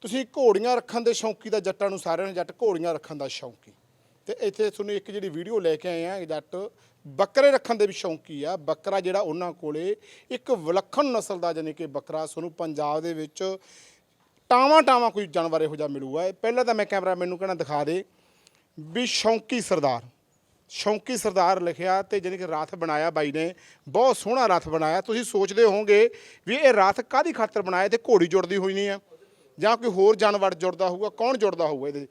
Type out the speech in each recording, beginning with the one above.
ਤੁਸੀਂ ਘੋੜੀਆਂ ਰੱਖਣ ਦੇ ਸ਼ੌਂਕੀ ਦਾ ਜੱਟਾਂ ਨੂੰ ਸਾਰਿਆਂ ਨੂੰ ਜੱਟ, ਘੋੜੀਆਂ ਰੱਖਣ ਦਾ ਸ਼ੌਂਕੀ ਤੇ ਇੱਥੇ ਤੁਹਾਨੂੰ ਇੱਕ ਜਿਹੜੀ ਵੀਡੀਓ ਲੈ ਕੇ ਆਏ ਆ ਜੱਟ ਬੱਕਰੇ ਰੱਖਣ ਦੇ ਵੀ ਸ਼ੌਂਕੀ ਆ। ਬੱਕਰਾ ਜਿਹੜਾ ਉਹਨਾਂ ਕੋਲੇ ਇੱਕ ਵਿਲੱਖਣ ਨਸਲ ਦਾ ਜਾਨੀ ਕਿ ਬੱਕਰਾ, ਤੁਹਾਨੂੰ ਪੰਜਾਬ ਦੇ ਵਿੱਚ ਟਾਵਾਂ ਟਾਵਾਂ ਕੋਈ ਜਾਨਵਰ ਇਹੋ ਜਿਹਾ ਮਿਲੂਗਾ। ਪਹਿਲਾਂ ਤਾਂ ਮੈਂ ਕੈਮਰਾ ਮੈਨੂੰ ਕਹਿਣਾ ਦਿਖਾ ਦੇ ਵੀ ਸ਼ੌਂਕੀ ਸਰਦਾਰ ਸ਼ੌਂਕੀ ਸਰਦਾਰ ਲਿਖਿਆ ਤੇ ਜਾਣੀ ਕਿ ਰਥ ਬਣਾਇਆ ਬਾਈ ਨੇ। ਬਹੁਤ ਸੋਹਣਾ ਰਥ ਬਣਾਇਆ। ਤੁਸੀਂ ਸੋਚਦੇ ਹੋਵੋਗੇ ਵੀ ਇਹ ਰਥ ਕਾਦੀ ਖਾਤਰ ਬਣਾਇਆ? ਤੇ ਘੋੜੀ ਜੁੜਦੀ ਹੋਈ ਨਹੀਂ ਆ। ਜਾਂ ਕੋਈ ਹੋਰ ਜਾਨਵਰ ਜੁੜਦਾ ਹੋਊਗਾ, ਕੌਣ ਜੁੜਦਾ ਹੋਊਗਾ ਇਹਦੇ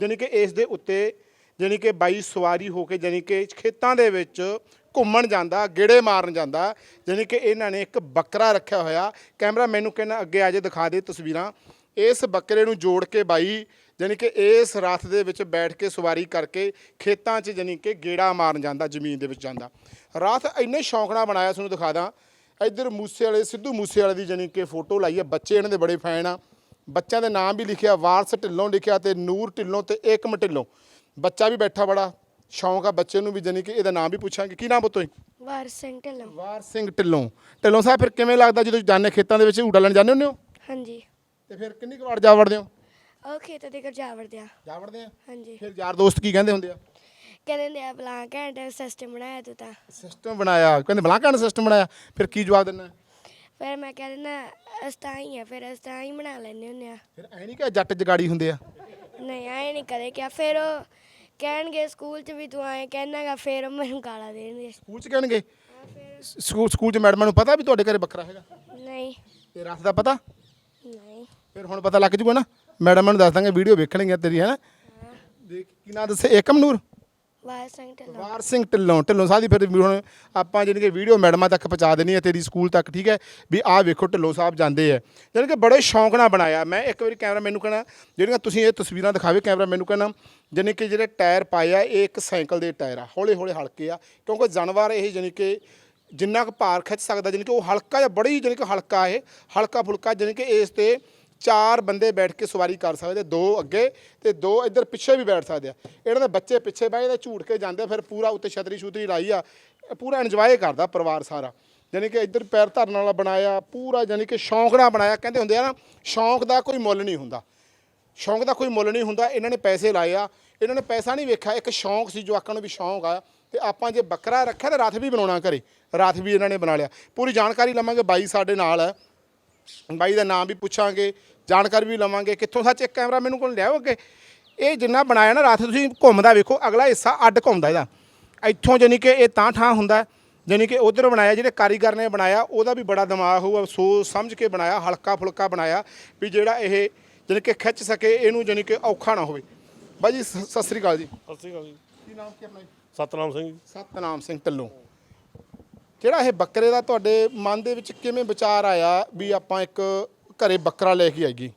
ਜਾਣੀ ਕਿ ਇਸ ਦੇ ਉੱਤੇ, ਜਾਣੀ ਕਿ ਬਾਈ ਸਵਾਰੀ ਹੋ ਕੇ, ਜਾਣੀ ਕਿ ਖੇਤਾਂ ਦੇ ਵਿੱਚ ਘੁੰਮਣ ਜਾਂਦਾ, ਗੇੜੇ ਮਾਰਨ ਜਾਂਦਾ, ਜਾਣੀ ਕਿ ਇਹਨਾਂ ਨੇ ਇੱਕ ਬੱਕਰਾ ਰੱਖਿਆ ਹੋਇਆ। ਕੈਮਰਾ ਮੈਨੂੰ ਕਹਿੰਦਾ, ਅੱਗੇ ਆ ਜੇ, ਦਿਖਾ ਦੇ ਤਸਵੀਰਾਂ। ਇਸ ਬੱਕਰੇ ਨੂੰ ਜੋੜ ਕੇ ਬਾਈ, ਜਾਣੀ ਕਿ ਇਸ ਰਥ ਦੇ ਵਿੱਚ ਬੈਠ ਕੇ ਸਵਾਰੀ ਕਰਕੇ ਖੇਤਾਂ 'ਚ, ਜਾਣੀ ਕਿ ਗੇੜਾ ਮਾਰਨ ਜਾਂਦਾ, ਜ਼ਮੀਨ ਦੇ ਵਿੱਚ ਜਾਂਦਾ। ਰਥ ਇੰਨੇ ਸ਼ੌਂਕ ਨਾਲ ਬਣਾਇਆ, ਤੁਹਾਨੂੰ ਦਿਖਾ ਦਾਂ। ਇੱਧਰ ਮੂਸੇ ਵਾਲੇ, ਸਿੱਧੂ ਮੂਸੇ ਵਾਲੇ ਦੀ, ਜਾਣੀ ਕਿ ਫੋਟੋ ਲਾਈ ਹੈ ਬੱਚੇ ਇਹਨਾਂ ਦੇ ਬੜੇ ਫੈਨ ਆ। ਬੱਚਿਆਂ ਦੇ ਨਾਮ ਵੀ ਲਿਖਿਆ ਵਾਰਸ ਢਿੱਲੋਂ ਲਿਖਿਆ ਤੇ ਨੂਰ ਢਿੱਲੋਂ ਤੇ ਏਕਮ ਢਿੱਲੋਂ। ਬੱਚਾ ਵੀ ਬੈਠਾ ਬੜਾ ਸ਼ੌਂਕ ਆ ਬੱਚੇ ਨੂੰ ਵੀ ਜਾਣੀ ਕਿ ਇਹਦਾ ਨਾਮ ਵੀ ਪੁੱਛਾਂਗੇ। ਕੀ ਨਾਮ ਪੁੱਤੋ ਵਾਰ ਸਿੰਘ ਢਿੱਲੋਂ। ਵਾਰ ਸਿੰਘ ਢਿੱਲੋਂ। ਢਿੱਲੋਂ ਸਾਹਿਬ ਫਿਰ ਕਿਵੇਂ ਲੱਗਦਾ ਜਦੋਂ ਜਾਂਦੇ ਖੇਤਾਂ ਦੇ ਵਿੱਚ ਝੂਟਾ ਲੈਣ ਜਾਂਦੇ ਹੁੰਦੇ ਹੋ? ਹਾਂਜੀ। ਤੇ ਫਿਰ ਕਿੰਨੀ ਕੁ ਵਾਰ ਜਾ ਵੜਦੇ ਹੋ? ਉਹ ਖੇਤ ਦੇ ਘਰ ਜਾ ਵੜਦੇ ਆ। ਜਾ ਵੜਦੇ ਆ? ਹਾਂਜੀ। ਫਿਰ ਯਾਰ ਦੋਸਤ ਕੀ ਕਹਿੰਦੇ ਹੁੰਦੇ ਆ? ਕਹਿੰਦੇ ਨੇ ਆ ਬਲਾਂ ਘੈਂਟ ਸਿਸਟਮ ਬਣਾਇਆ ਤੂੰ ਤਾਂ। ਸਿਸਟਮ ਬਣਾਇਆ। ਕਹਿੰਦੇ ਬਲਾਂਕਾਂ ਨੇ ਸਿਸਟਮ ਬਣਾਇਆ? ਫਿਰ ਕੀ ਜਵਾਬ ਦਿੰਦਾ? ਫਿਰ ਮੈਂ ਕਹਿ ਦਿੰਦਾ ਅਸਤਾ ਹੀ ਆ ਫਿਰ ਅਸਤਾ ਹੀ ਬਣਾ ਲੈਂਦੇ ਹੁੰਦੇ ਆ। ਫਿਰ ਐ ਨਹੀਂ ਕਿ ਜੱਟ ਜਗਾੜੀ ਹੁੰਦੇ ਆ? ਨਹੀਂ ਆਏ ਨਹੀਂ ਕਦੇ ਕਿਹਾ। ਫਿਰ ਉਹ ਕਹਿਣਗੇ ਸਕੂਲ 'ਚ ਵੀ ਤੂੰ ਆਏ ਕਹਿਣਾਗਾ ਫਿਰ ਉਹ ਮੈਨੂੰ ਗਾਲਾਂ ਦੇਣਗੇ। ਸਕੂਲ ਚ ਕਹਿਣਗੇ? ਸਕੂਲ ਸਕੂਲ ਚ ਮੈਡਮਾਂ ਨੂੰ ਪਤਾ ਵੀ ਤੁਹਾਡੇ ਘਰੇ ਬੱਕਰਾ ਹੈਗਾ? ਨਹੀਂ। ਤੇ ਰਥ ਦਾ ਪਤਾ? ਨਹੀਂ। ਫਿਰ ਹੁਣ ਪਤਾ ਲੱਗ ਜੂਗਾ ਨਾ। ਮੈਡਮਾਂ ਨੂੰ ਦੱਸ ਦਾਂਗੇ ਵੀਡੀਓ ਵੇਖਣਗੀਆਂ ਤੇਰੀ ਹੈ। ਨਾ ਦੇਖ ਕੀ ਨਾਂ ਦੱਸੇ? ਏਕਮ ਨੂਰ? ਵਾਰ ਸਿੰਘ ਢਿੱਲੋਂ। ਵਾਰ ਸਿੰਘ ਢਿੱਲੋਂ ਢਿੱਲੋਂ ਸਾਹਿਬ ਦੀ ਫਿਰ ਵੀ ਹੁਣ ਆਪਾਂ ਜਿਹੜੀ ਕਿ ਵੀਡੀਓ ਮੈਡਮਾਂ ਤੱਕ ਪਹੁੰਚਾ ਦੇਣੀ ਹੈ ਤੇਰੀ ਸਕੂਲ ਤੱਕ, ਠੀਕ ਹੈ? ਵੀ ਆਹ ਵੇਖੋ ਢਿੱਲੋਂ ਸਾਹਿਬ ਜਾਂਦੇ ਹੈ ਜਾਣੀ ਕਿ ਬੜੇ ਸ਼ੌਂਕ ਨਾਲ ਬਣਾਇਆ। ਮੈਂ ਇੱਕ ਵਾਰੀ ਕੈਮਰਾ ਮੈਨੂੰ ਕਹਿਣਾ, ਜਿਹੜੀਆਂ ਤੁਸੀਂ ਇਹ ਤਸਵੀਰਾਂ ਦਿਖਾਵੇ ਕੈਮਰਾ ਮੈਨੂੰ ਕਹਿਣਾ, ਜਾਣੀ ਕਿ ਜਿਹੜੇ ਟਾਇਰ ਪਾਏ ਆ, ਇਹ ਇੱਕ ਸਾਈਕਲ ਦੇ ਟਾਇਰ ਆ ਹੌਲੇ ਹੌਲੇ ਹਲਕੇ ਆ, ਕਿਉਂਕਿ ਜਾਨਵਰ ਇਹ ਜਾਣੀ ਕਿ ਜਿੰਨਾ ਕੁ ਭਾਰ ਖਿੱਚ ਸਕਦਾ, ਜਾਣੀ ਕਿ ਉਹ ਹਲਕਾ ਜਾਂ ਬੜੀ ਜਾਣੀ ਕਿ ਹਲਕਾ ਇਹ ਹਲਕਾ ਫੁਲਕਾ ਜਾਣੀ ਕਿ ਇਸ ਤੇ ਚਾਰ ਬੰਦੇ ਬੈਠ ਕੇ ਸਵਾਰੀ ਕਰ ਸਕਦੇ ਦੋ ਅੱਗੇ ਤੇ ਦੋ ਇੱਧਰ ਪਿੱਛੇ ਵੀ ਬੈਠ ਸਕਦੇ ਆ। ਇਹਨਾਂ ਦੇ ਬੱਚੇ ਪਿੱਛੇ ਬਹਿ ਜਾਂਦੇ ਝੂਟ ਕੇ ਜਾਂਦੇ ਫਿਰ ਪੂਰਾ ਉੱਤੇ ਛਤਰੀ ਛੁਤਰੀ ਲਾਈ ਆ। ਪੂਰਾ ਇੰਜੋਏ ਕਰਦਾ ਪਰਿਵਾਰ ਸਾਰਾ। ਯਾਨੀ ਕਿ ਇੱਧਰ ਪੈਰ ਧਰਨ ਵਾਲਾ ਬਣਾਇਆ, ਪੂਰਾ ਯਾਨੀ ਕਿ ਸ਼ੌਂਕ ਨਾਲ ਬਣਾਇਆ। ਕਹਿੰਦੇ ਹੁੰਦੇ ਆ ਨਾ, ਸ਼ੌਂਕ ਦਾ ਕੋਈ ਮੁੱਲ ਨਹੀਂ ਹੁੰਦਾ। ਸ਼ੌਂਕ ਦਾ ਕੋਈ ਮੁੱਲ ਨਹੀਂ ਹੁੰਦਾ, ਇਹਨਾਂ ਨੇ ਪੈਸੇ ਲਾਏ ਆ। ਇਹਨਾਂ ਨੇ ਪੈਸਾ ਨਹੀਂ ਵੇਖਿਆ, ਇੱਕ ਸ਼ੌਂਕ ਸੀ ਜਵਾਕਾਂ ਨੂੰ ਵੀ ਸ਼ੌਂਕ ਆ। ਤੇ ਆਪਾਂ ਜੇ ਬੱਕਰਾ ਰੱਖਿਆ ਤਾਂ ਰੱਥ ਵੀ ਬਣਾਉਣਾ ਘਰੇ। ਰੱਥ ਵੀ ਇਹਨਾਂ ਨੇ ਬਣਾ ਲਿਆ। ਪੂਰੀ ਜਾਣਕਾਰੀ ਲਵਾਂਗੇ ਬਾਈ ਸਾਡੇ ਨਾਲ। ਹੈ ਬਾਈ ਦਾ ਨਾਮ ਵੀ ਪੁੱਛਾਂਗੇ ਜਾਣਕਾਰੀ ਵੀ ਲਵਾਂਗੇ ਕਿੱਥੋਂ ਸੱਚ ਇੱਕ ਕੈਮਰਾ ਮੈਨੂੰ ਕੋਲ ਲਿਆਓ ਅੱਗੇ। ਇਹ ਜਿੰਨਾ ਬਣਾਇਆ ਨਾ ਰਥ ਤੁਸੀਂ ਘੁੰਮਦਾ ਵੇਖੋ ਅਗਲਾ ਹਿੱਸਾ ਅੱਡ ਘੁੰਮਦਾ ਇਹਦਾ। ਇੱਥੋਂ ਜਾਨੀ ਕਿ ਇਹ ਤਾਂ ਠਾਂ ਹੁੰਦਾ ਜਾਨੀ ਕਿ ਉਧਰ ਬਣਾਇਆ ਜਿਹੜੇ ਕਾਰੀਗਰ ਨੇ ਬਣਾਇਆ ਉਹਦਾ ਵੀ ਬੜਾ ਦਿਮਾਗ ਹੋਊਗਾ ਸੋਚ ਸਮਝ ਕੇ ਬਣਾਇਆ ਹਲਕਾ ਫੁਲਕਾ ਬਣਾਇਆ ਵੀ ਜਿਹੜਾ ਇਹ ਜਾਨੀ ਕਿ ਖਿੱਚ ਸਕੇ ਇਹਨੂੰ ਜਾਨੀ ਕਿ ਔਖਾ ਨਾ ਹੋਵੇ। ਬਾਈ ਜੀ ਸ- ਸਤਿ ਸ੍ਰੀ ਅਕਾਲ ਜੀ। ਸਤਿ ਸ਼੍ਰੀ ਅਕਾਲ ਜੀ। ਕੀ ਨਾਮ ਕੀ ਆਪਣਾ ਜੀ? ਸਤਨਾਮ ਸਿੰਘ ਜੀ। ਸਤਨਾਮ ਸਿੰਘ ਢਿੱਲੋਂ। ਜਿਹੜਾ ਇਹ ਬੱਕਰੇ ਦਾ ਤੁਹਾਡੇ ਮਨ ਦੇ ਵਿੱਚ ਕਿਵੇਂ ਵਿਚਾਰ ਆਇਆ ਵੀ ਆਪਾਂ ਇੱਕ ਘਰੇ ਬੱਕਰਾ ਲੈ ਕੇ ਆਈਏ?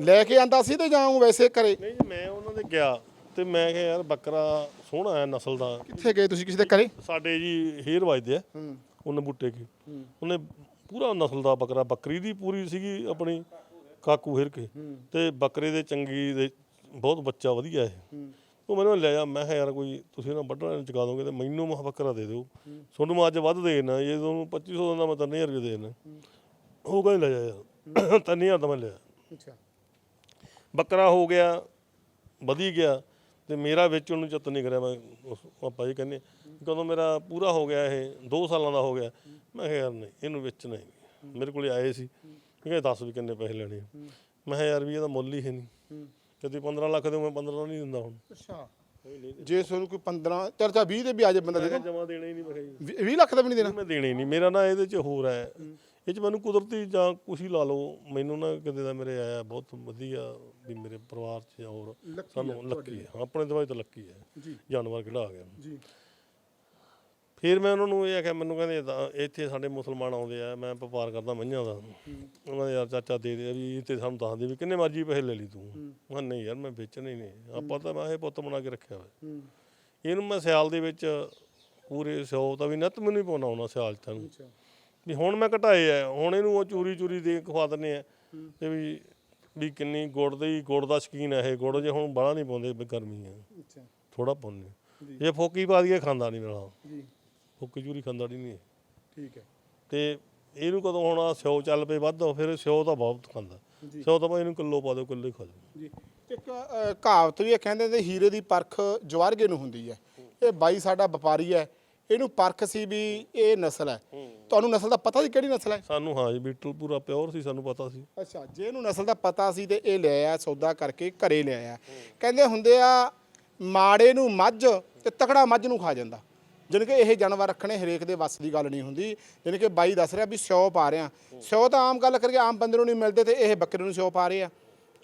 ਲੈ ਕੇ ਆਂਦਾ ਸੀ ਤੇ ਜਾਂ ਊਂ ਵੈਸੇ ਘਰੇ? ਨਹੀਂ ਜੀ ਮੈਂ ਉਹਨਾਂ ਦੇ ਗਿਆ ਤੇ ਮੈਂ ਕਿਹਾ ਯਾਰ ਬੱਕਰਾ ਸੋਹਣਾ ਹੈ ਨਸਲ ਦਾ। ਕਿੱਥੇ ਗਏ ਤੁਸੀਂ ਕਿਸੇ ਦੇ ਘਰੇ? ਸਾਡੇ ਜੀ ਹੇਰ ਵੱਜਦੇ ਆ। ਉਹਨੇ ਬੂਟੇ ਕੀ। ਉਹਨੇ ਪੂਰਾ ਨਸਲ ਦਾ ਬੱਕਰਾ ਬੱਕਰੀ ਦੀ ਪੂਰੀ ਸੀਗੀ ਆਪਣੀ ਕਾਕੂ ਹੇਰ ਕੇ। ਤੇ ਬੱਕਰੇ ਦੇ ਚੰਗੀ ਦੇ ਬਹੁਤ ਬੱਚਾ ਵਧੀਆ ਇਹ। ਉਹ ਮੈਨੂੰ ਲੈ ਜਾ। ਮੈਂ ਕਿਹਾ ਯਾਰ ਕੋਈ ਤੁਸੀਂ ਨਾ ਵੱਢਣਾ ਚੁਕਾ ਦੋਗੇ ਤੇ ਮੈਨੂੰ ਮਹ ਬੱਕਰਾ ਦੇ ਦਿਓ। ਤੁਹਾਨੂੰ ਮੈਂ ਅੱਜ ਵੱਧ ਦੇ ਦੇਣਾ। ਜੇ ਤੁਹਾਨੂੰ 2500 ਦਿੰਦਾ ਮੈਂ 3000 ਰੁਪਏ ਦੇ ਦੇਣਾ। ਉਹ ਕਹਿੰਦੇ ਲੈ ਜਾ ਯਾਰ। 3000 ਤਾਂ ਮੈਂ ਲਿਆ। ਅੱਛਾ। ਬੱਕਰਾ ਹੋ ਗਿਆ ਵਧੀ ਗਿਆ ਤੇ ਮੇਰਾ ਵੇਚਣ ਨੂੰ ਚਿੱਤ ਨਹੀਂ ਕਰਿਆ। ਮੈਂ ਉਸ- ਆਪਾਂ ਜੀ ਕਹਿੰਦੇ ਕਦੋਂ ਮੇਰਾ ਪੂਰਾ ਹੋ ਗਿਆ ਇਹ? 2 ਸਾਲਾਂ ਦਾ ਹੋ ਗਿਆ। ਮੈਂ ਕਿਹਾ ਯਾਰ ਨਹੀਂ ਇਹਨੂੰ ਵੇਚਣਾ ਹੀ। ਨਹੀਂ ਮੇਰੇ ਕੋਲੇ ਆਏ ਸੀ। ਕਹਿੰਦੇ ਦੱਸ ਵੀ ਕਿੰਨੇ ਪੈਸੇ ਲੈਣੇ ਆ। ਮੈਂ ਕਿਹਾ ਯਾਰ ਵੀ ਇਹਦਾ ਮੁੱਲ ਹੀ ਹੈ ਨਹੀਂ ਕਦੇ 15 ਲੱਖ ਦੇ ਮੈਂ 15 ਨਹੀਂ ਦਿੰਦਾ ਹੁਣ। ਅੱਛਾ। ਜੇ ਤੁਹਾਨੂੰ ਕੋਈ 15 ਚਰਚਾ 20 ਦੇ ਵੀ ਆ ਜੇ ਬੰਦਾ ਦੇ ਦੇ। ਜਮਾ ਦੇਣਾ ਹੀ ਨਹੀਂ ਮੈਂ ਕਿਹਾ ਜੀ। 20 ਲੱਖ ਦਾ ਵੀ ਨਹੀਂ ਦੇਣਾ। ਮੈਂ ਦੇਣਾ ਹੀ ਨਹੀਂ। ਮੇਰਾ ਨਾ ਇਹਦੇ ਚ ਹੋਰ ਹੈ। ਇਹ ਚ ਮੈਨੂੰ ਕੁਦਰਤੀ ਜਾਂ ਕੁਛ ਹੀ ਲਾ ਲਓ। ਮੈਨੂੰ ਨਾ ਕਿਤੇ ਦਾ ਮੇਰੇ ਆਇਆ ਬਹੁਤ ਵਧੀਆ ਵੀ ਮੇਰੇ ਪਰਿਵਾਰ ਚ ਹੋਰ ਸਾਨੂੰ ਲੱਕੀ ਹੈ। ਆਪਣੇ ਦਵਾਈ ਤਾਂ ਲੱਕੀ ਹੈ। ਜਾਨਵਰ ਕਿਹੜਾ ਆ ਗਿਆ। ਜੀ। ਫਿਰ ਮੈਂ ਉਹਨਾਂ ਨੂੰ ਇਹ ਆਖਿਆ ਮੈਨੂੰ ਕਹਿੰਦੇ ਤਾਂ ਇੱਥੇ ਸਾਡੇ ਮੁਸਲਮਾਨ ਆਉਂਦੇ ਆ ਮੈਂ ਵਪਾਰ ਕਰਦਾ ਮਈਆਂ ਦਾ। ਉਹਨਾਂ ਦੇ ਯਾਰ ਚਾਚਾ ਦੇ ਦੇ ਵੀ ਤੇ ਸਾਨੂੰ ਦੱਸ ਦੇ ਵੀ ਕਿੰਨੇ ਮਰਜ਼ੀ ਪੈਸੇ ਲੈ ਲਈ ਤੂੰ। ਮੈਂ ਕਿਹਾ ਨਹੀਂ ਯਾਰ ਮੈਂ ਵੇਚਣੇ ਹੀ ਨਹੀਂ। ਆਪਾਂ ਤਾਂ ਮੈਂ ਇਹ ਪੁੱਤ ਬਣਾ ਕੇ ਰੱਖਿਆ ਹੋਇਆ ਇਹਨੂੰ ਮੈਂ ਸਿਆਲ ਦੇ ਵਿੱਚ ਪੂਰੇ ਸਿਓ ਤਾਂ ਵੀ ਨੱਤ ਮੈਨੂੰ ਹੀ ਪਾਉਣਾ ਆਉਣਾ ਸਿਆਲ ਅੱਛਾ। ਵੀ ਹੁਣ ਮੈਂ ਘਟਾਏ ਆ ਹੁਣ ਇਹਨੂੰ ਉਹ ਚੂਰੀ ਚੂਰੀ ਦੇ ਖਵਾ ਦਿੰਦੇ ਆ। ਤੇ ਵੀ ਵੀ ਕਿੰਨੀ ਗੁੜ ਦੀ ਗੁੜ ਦਾ ਸ਼ਕੀਨ ਹੈ ਇਹ। ਗੁੜ ਜੇ ਹੁਣ ਬਾਹਲਾ ਨਹੀਂ ਪਾਉਂਦੇ ਵੀ ਗਰਮੀ ਆ। ਅੱਛਾ। ਥੋੜਾ ਪਾਉਂਦੇ ਆ। ਜੇ ਫੋਕੀ ਪਾ ਦਈਏ ਖਾਂਦਾ ਨਹੀਂ ਮੇਰਾ। ਜੀ। ਫੋਕੀ ਚੂਰੀ ਖਾਂਦਾ ਨਹੀਂ ਇਹ। ਠੀਕ ਹੈ। ਤੇ ਇਹਨੂੰ ਕਦੋਂ ਹੁਣ ਸਿਓ ਚੱਲ ਪਏ ਵੱਧ ਫਿਰ ਸਿਓ ਤਾਂ ਬਹੁਤ ਖਾਂਦਾ। ਸੌ ਤਾਂ ਭਾਈ ਇਹਨੂੰ ਕਿਲੋ ਪਾ ਦਿਓ ਕਿੱਲੇ ਖਾ ਜਾਓ ਜੀ। ਇੱਕ ਅ, ਕਹਾਵਤ ਵੀ ਹੈ ਕਹਿੰਦੇ ਨੇ ਹੀਰੇ ਦੀ ਪਰਖ ਜਵਾਰਗੇ ਨੂੰ ਹੁੰਦੀ ਹੈ। ਇਹ ਬਾਈ ਸਾਡਾ ਵਪਾਰੀ ਹੈ ਇਹਨੂੰ ਪਰਖ ਸੀ ਵੀ ਇਹ ਨਸਲ ਹੈ। ਤੁਹਾਨੂੰ ਨਸਲ ਦਾ ਪਤਾ ਸੀ ਕਿਹੜੀ ਨਸਲ ਹੈ? ਸਾਨੂੰ ਹਾਂ ਜੀ ਬੀਟਲ ਪੂਰਾ ਪਿਓਰ ਸੀ ਸਾਨੂੰ ਪਤਾ ਸੀ। ਅੱਛਾ ਜੇ ਇਹਨੂੰ ਨਸਲ ਦਾ ਪਤਾ ਸੀ ਤੇ ਇਹ ਲਿਆਇਆ ਸੌਦਾ ਕਰਕੇ ਘਰੇ ਲਿਆਇਆ ਕਹਿੰਦੇ ਹੁੰਦੇ ਆ ਮਾੜੇ ਨੂੰ ਮੱਝ ਤੇ ਤਕੜਾ ਮੱਝ ਨੂੰ ਖਾ ਜਾਂਦਾ। ਜਾਣੀ ਕਿ ਇਹ ਜਾਨਵਰ ਰੱਖਣੇ ਹਰੇਕ ਦੇ ਵੱਸ ਦੀ ਗੱਲ ਨਹੀਂ ਹੁੰਦੀ। ਜਾਣੀ ਕਿ ਬਾਈ ਦੱਸ ਰਿਹਾ ਵੀ ਸਿਓ ਪਾ ਰਿਆਂ ਸਿਓ ਤਾਂ ਆਮ ਗੱਲ ਕਰਕੇ ਆਮ ਬੰਦੇ ਨੂੰ ਨਹੀਂ ਮਿਲਦੇ ਤੇ ਇਹ ਬੱਕਰੇ ਨੂੰ ਸਿਓ ਪਾ ਰਹੇ ਆ।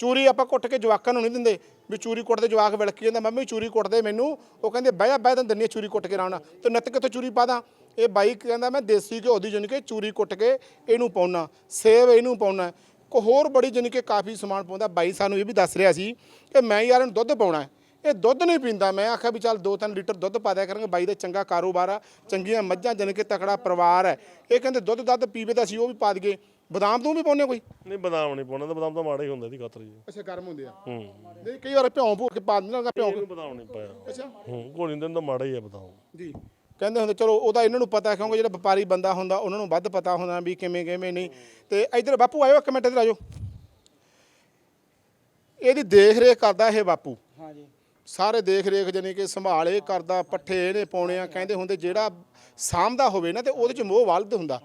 ਚੂਰੀ ਆਪਾਂ ਕੁੱਟ ਕੇ ਜਵਾਕਾਂ ਨੂੰ ਨਹੀਂ ਦਿੰਦੇ ਵੀ ਚੂਰੀ ਕੁੱਟਦੇ, ਜਵਾਕ ਵਿਲਕੀ ਜਾਂਦਾ, ਮੰਮੀ ਚੂਰੀ ਕੁੱਟਦੇ ਮੈਨੂੰ। ਉਹ ਕਹਿੰਦੇ, ਬਹਿ ਜਾ, ਬਹਿ ਤਾਂ ਦਿੰਨੀ ਚੂਰੀ ਕੁੱਟ ਕੇ ਰਾਉਣਾ ਤੇ ਨੱਤ ਕਿੱਥੋਂ ਚੂਰੀ ਪਾਦਾ ਇਹ ਬਾਈ ਕਹਿੰਦਾ, ਮੈਂ ਦੇਸੀ ਘਿਓ ਦੀ ਜਾਣੀ ਕਿ ਚੂਰੀ ਕੁੱਟ ਕੇ ਇਹਨੂੰ ਪਾਉਣਾ ਸੇਵ ਇਹਨੂੰ ਪਾਉਣਾ ਕੋ ਹੋਰ ਬੜੀ ਜਾਣੀ ਕਿ ਕਾਫੀ ਸਮਾਨ ਪਾਉਂਦਾ, ਬਾਈ ਸਾਨੂੰ ਇਹ ਵੀ ਦੱਸ ਰਿਹਾ ਸੀ ਕਿ ਮੈਂ ਯਾਰ ਇਹਨੂੰ ਦੁੱਧ ਪਾਉਣਾ ਇਹ ਦੁੱਧ ਨਹੀਂ ਪੀਂਦਾ। ਮੈਂ ਆਖਿਆ ਵੀ ਚੱਲ 2-3 ਲੀਟਰ ਦੁੱਧ ਪਾ ਦਿਆ ਕਰਾਂਗੇ। ਬਾਈ ਦਾ ਚੰਗਾ ਕਾਰੋਬਾਰ ਆ ਚੰਗੀਆਂ ਮੱਝਾਂ ਜਾਣੀ ਕਿ ਤਕੜਾ ਪਰਿਵਾਰ ਹੈ। ਇਹ ਕਹਿੰਦੇ ਦੁੱਧ ਦੱਧ ਪੀਵੇ ਤਾਂ ਅਸੀਂ ਉਹ ਵੀ ਪਾ ਦਈਏ। ਬਦਾਮ ਤੂੰ ਵੀ ਪਾਉਂਦੇ ਕੋਈ? ਨਹੀਂ ਬਦਾਮ ਨਹੀਂ ਪਾਉਣਾ ਤਾਂ ਬਦਾਮ ਤਾਂ ਮਾੜਾ ਹੀ ਹੁੰਦਾ ਦੀ ਖਾਤਰ ਜੀ। ਅੱਛਾ ਗਰਮ ਹੁੰਦੇ ਆ। ਹੂੰ। ਨਹੀਂ ਕਈ ਵਾਰ ਭਿਉਂ ਭੂ ਕੇ ਪਾ ਦਿੰਦਾ ਭਿਉਂ ਇਹਨੂੰ ਬਦਾਮ ਨਹੀਂ ਪਾਇਆ। ਅੱਛਾ। ਹੂੰ ਘੋੜੀ ਦਿਨ ਤਾਂ ਮਾੜਾ ਹੀ ਹੈ ਬਦਾਮ। ਜੀ। ਕਹਿੰਦੇ ਹੁੰਦੇ ਚਲੋ ਉਹਦਾ ਇਹਨਾਂ ਨੂੰ ਪਤਾ ਹੈ ਕਿਉਂਕਿ ਜਿਹੜਾ ਵਪਾਰੀ ਬੰਦਾ ਹੁੰਦਾ ਉਹਨਾਂ ਨੂੰ ਵੱਧ ਪਤਾ ਹੁੰਦਾ ਵੀ ਕਿਵੇਂ ਕਿਵੇਂ ਨਹੀਂ। ਤੇ ਇਧਰ ਬਾਪੂ ਆਇਓ ਇੱਕ ਮਿੰਟ ਇਧਰ ਆਜੋ ਇਹਦੀ ਦੇਖ ਰੇਖ ਕਰਦਾ ਇਹ ਬਾਪੂ। ਹਾਂਜੀ। ਸਾਰੇ ਦੇਖ ਰੇਖ ਜਾਨੀ ਕਿ ਸੰਭਾਲ ਇਹ ਕਰਦਾ, ਪੱਠੇ ਇਹਨੇ ਪਾਉਣੇ ਆ, ਕਹਿੰਦੇ ਹੁੰਦੇ ਜਿਹੜਾ ਸਾਂਭਦਾ ਹੋਵੇ ਨਾ ਤੇ ਉਹਦੇ ਚ ਮੋਹ ਵੱਧ ਹੁੰਦਾ।